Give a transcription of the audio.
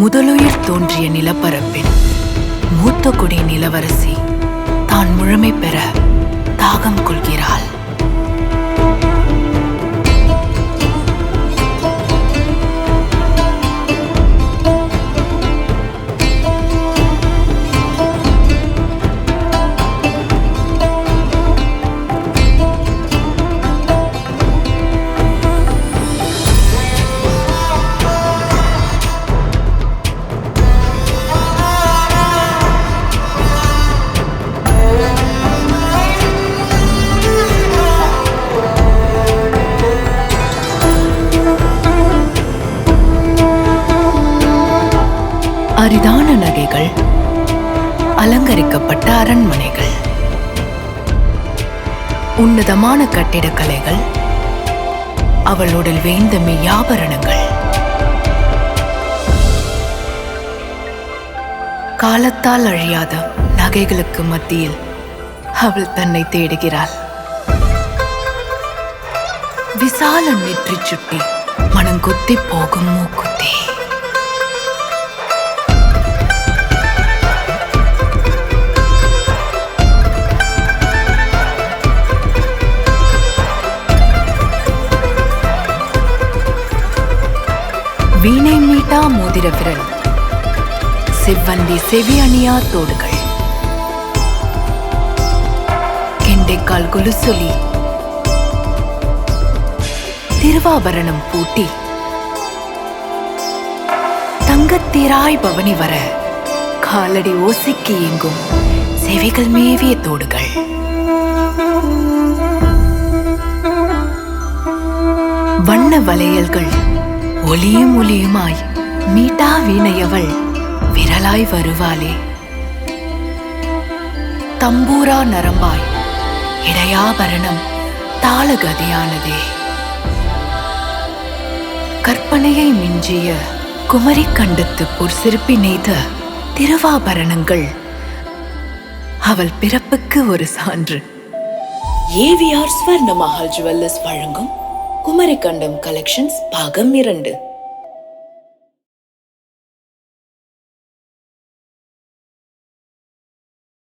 முதலுயிர் தோன்றிய நிலப்பரப்பின் மூத்த கொடி நிலவரசி தான் முழுமை பெற தாகம் கொள்கிறாள். அரிதான நகைகள் அலங்கரிக்கப்பட்ட அரண்மனைகள் உன்னதமான கட்டிடக்கலைகள் அவளுடன் வேந்த மெய்யாபரணங்கள் காலத்தால் அழியாத நகைகளுக்கு மத்தியில் அவள் தன்னை தேடுகிறாள். விசால நெற்றி சுட்டி மனங்கொத்தி போகும் மூக்குத்தி. வீணை மீட்டா மோதிர விரல். செவ்வந்தி செவி அணியா தோடுகள். கெண்டைக்கால் கொலுசொலி. திருவாபரணம் பூட்டி. தங்கத்தீராய் பவனி வர காலடி ஓசைக்கு இயங்கும் செவிகள் மேவிய தோடுகள். வண்ண வளையல்கள் ஒளியும் ஒளியுமாய் மீட்டா வீணையவள் விரலாய் வருவாளே. தம்பூரா நரம்பாய் இடையாபரணம் தாளகதியானதே. கற்பனையை மிஞ்சிய குமரி கண்டத்து பொற்சிற்பி நெய்த திருவாபரணங்கள் அவள் பிறப்புக்கு ஒரு சான்று. ஏவிஆர் ஸ்வர்ண மஹால் ஜுவல்லர்ஸ் வழங்கும் குமரிக்கண்டம் கலெக்ஷன்ஸ் பாகம் இரண்டு.